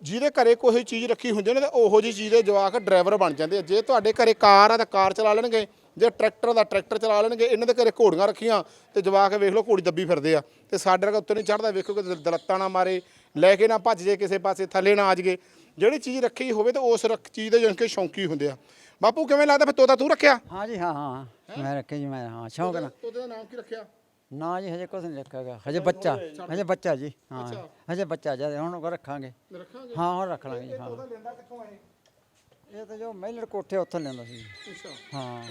ਜਿਹਦੇ ਘਰੇ ਕੋਈ ਚੀਜ਼ ਰੱਖੀ ਹੁੰਦੀ ਨਾ ਤੇ ਉਹੋ ਜੀ ਚੀਜ਼ ਦੇ ਜਵਾਕ ਡਰਾਈਵਰ ਬਣ ਜਾਂਦੇ ਆ। ਜੇ ਤੁਹਾਡੇ ਘਰੇ ਕਾਰ ਆ ਤਾਂ ਕਾਰ ਚਲਾ ਲੈਣਗੇ ਜੇ ਟਰੈਕਟਰ ਦਾ ਟਰੈਕਟਰ ਚਲਾ ਲੈਣਗੇ। ਇਹਨਾਂ ਦੇ ਘਰੇ ਘੋੜੀਆਂ ਰੱਖੀਆਂ ਤੇ ਜਵਾਕ ਵੇਖ ਲਓ ਘੋੜੀ ਦੱਬੀ ਫਿਰਦੇ ਆ। ਤੇ ਸਾਡੇ ਵਰਗਾ ਉੱਤੇ ਨਹੀਂ ਚੜਦਾ ਵੇਖੋ ਕਿ ਦਲੱਤਾਂ ਨਾ ਮਾਰੇ ਲੈ ਕੇ ਨਾ ਭੱਜ ਜੇ ਕਿਸੇ ਪਾਸੇ ਥੱਲੇ ਨਾ ਆ ਜਗੇ ਜਿਹੜੀ ਚੀਜ਼ ਰੱਖੀ ਹੋਵੇ ਤਾਂ ਉਸ ਰੱਖ ਚੀਜ਼ ਦੇ ਜਨਕੇ ਸ਼ੌਂਕੀ ਹੁੰਦੇ ਆ। ਬਾਪੂ ਕਿਵੇਂ ਲੱਗਦਾ ਫਿਰ ਤੋਤਾ ਤੂੰ ਰੱਖਿਆ? ਹਾਂ ਜੀ ਹਾਂ ਹਾਂ ਮੈਂ ਰੱਖਿਆ ਜੀ ਮੈਂ ਹਾਂ ਸ਼ੌਂਕ ਨਾਲ। ਤੋਤੇ ਦਾ ਨਾਮ ਕੀ ਰੱਖਿਆ? ਨਾ ਜੀ ਹਜੇ ਕੁਝ ਨਹੀਂ ਰੱਖਾਗਾ ਹਜੇ ਬੱਚਾ ਹਜੇ ਬੱਚਾ। ਜੀ ਹਾਂ। ਹਜੇ ਬੱਚਾ ਜਦ ਹੁਣ ਉਹ ਰੱਖਾਂਗੇ। ਰੱਖਾਂਗੇ? ਹਾਂ ਹੁਣ ਰੱਖ ਲਾਂਗੇ ਜੀ ਹਾਂ। ਤੋਤਾ ਲੈਂਦਾ ਕਿੱਥੋਂ ਆਏ ਇਹ ਤਾਂ ਜੋ ਮਹਿਲੜ ਕੋਠੇ ਉੱਥੋਂ ਲੈਂਦਾ ਸੀ। ਅੱਛਾ। ਹਾਂ।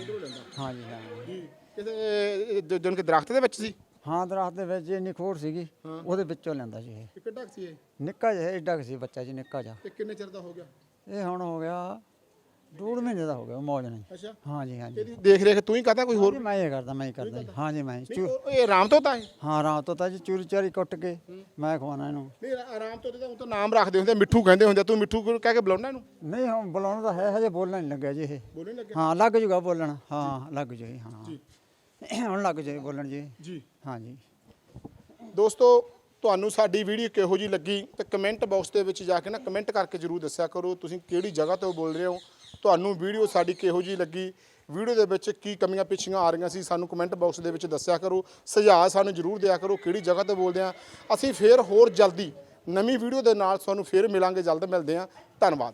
ਹਾਂ ਜੀ ਹਾਂ। ਜੀ ਕਿਸੇ ਜਨ ਕੇ ਦਰਖਤ ਦੇ ਵਿੱਚ ਸੀ? ਹਾਂ ਦਰਖਤ ਦੇ ਵਿੱਚ ਇੰਨੀ ਖੋੜ ਸੀਗੀ ਉਹਦੇ ਵਿੱਚੋਂ ਲੈਂਦਾ ਸੀ ਇਹ। ਇਹ ਕਿੱਡਾ ਕੁ ਸੀ ਇਹ? ਨਿੱਕਾ ਜਿਹਾ ਏਡਾ ਕੁ ਸੀ ਬੱਚਾ ਜੀ ਨਿੱਕਾ ਜਿਹਾ। ਇਹ ਕਿੰਨੇ ਚਿਰ ਦਾ ਹੋ ਗਿਆ? ਇਹ ਹੁਣ ਹੋ ਗਿਆ ਡੂਢ ਮਹੀਨੇ ਦਾ ਹੋ ਗਿਆ ਮੌਜ ਨਹੀਂ ਅੱਛਾ। ਹਾਂ ਜੀ ਹਾਂ ਜੀ। ਇਹਦੀ ਦੇਖ ਰੇਖ ਤੂੰ ਹੀ ਕਰਦਾ ਕੋਈ ਹੋਰ? ਮੈਂ ਇਹ ਕਰਦਾ ਮੈਂ ਹੀ ਕਰਦਾ ਜੀ। ਹਾਂ ਜੀ ਮੈਂ ਨਹੀਂ ਚੂ- ਉਹ- ਇਹ ਰਾਮ ਤੋਤਾ ਹੈ ਹਾਂ ਰਾਤ ਤੋਂ ਤਾਂ ਜੀ ਚੂਰੀ ਚਾਰੀ ਕੁੱਟ ਕੇ ਮੈਂ ਖਵਾਉਣਾ ਇਹਨੂੰ। ਨਹੀਂ ਰਾ- ਰਾਮ ਤੋਤੇ ਦਾ ਉਹ ਤਾਂ ਨਾਮ ਰੱਖਦੇ ਹੁੰਦੇ ਮਿੱਠੂ ਕਹਿੰਦੇ ਹੁੰਦੇ ਤੂੰ ਮਿੱਠੂ ਕਿਉਂ ਕਹਿ ਕੇ ਬੁਲਾਉਣਾ ਇਹਨੂੰ? ਨਹੀਂ ਹੁਣ ਬੁਲਾਉਣ ਦਾ ਹੈ ਹਜੇ ਬੋਲਣ ਨਹੀਂ ਲੱਗਿਆ ਜੀ ਇਹ। ਬੋਲਣ ਲੱਗਿਆ? ਹਾਂ ਲੱਗ ਜੂਗਾ ਬੋਲਣ। ਹਾਂ ਲੱਗ ਜੂ ਜੀ ਹਾਂ। ਹੁਣ ਲੱਗ ਜੂ ਬੋਲਣ ਜੀ। ਜੀ। ਹਾਂ ਜੀ। ਦੋਸਤੋ ਤੁਹਾਨੂੰ ਸਾਡੀ ਵੀਡੀਓ ਕਿਹੋ ਜੀ ਲੱਗੀ ਤੇ ਕਮੈਂਟ ਬਾਕਸ ਦੇ ਵਿੱਚ ਜਾ ਕੇ ਨਾ ਕਮੈਂਟ ਕਰਕੇ ਜਰੂਰ ਦੱਸਿਆ ਕਰੋ ਤੁਸੀਂ ਕਿਹੜੀ ਜਗ੍ਹਾ ਤੋਂ ਬੋਲ ਰਹੇ ਹੋ ਤੁਹਾਨੂੰ ਵੀਡੀਓ ਸਾਡੀ ਕਿਹੋ ਜੀ ਲੱਗੀ ਵੀਡੀਓ ਦੇ ਵਿੱਚ ਕੀ ਕਮੀਆਂ ਪਿੱਛੀਆਂ ਆ ਰਹੀਆਂ ਸੀ ਸਾਨੂੰ ਕਮੈਂਟ ਬਾਕਸ ਦੇ ਵਿੱਚ ਦੱਸਿਆ ਕਰੋ ਸੁਝਾਅ ਸਾਨੂੰ ਜਰੂਰ ਦਿਆ ਕਰੋ ਕਿਹੜੀ ਜਗ੍ਹਾ ਤੋਂ ਬੋਲਦੇ ਆ ਅਸੀਂ ਫੇਰ ਹੋਰ ਜਲਦੀ ਨਵੀਂ ਵੀਡੀਓ ਦੇ ਨਾਲ ਤੁਹਾਨੂੰ ਫੇਰ ਮਿਲਾਂਗੇ ਜਲਦ ਮਿਲਦੇ ਆ ਧੰਨਵਾਦ।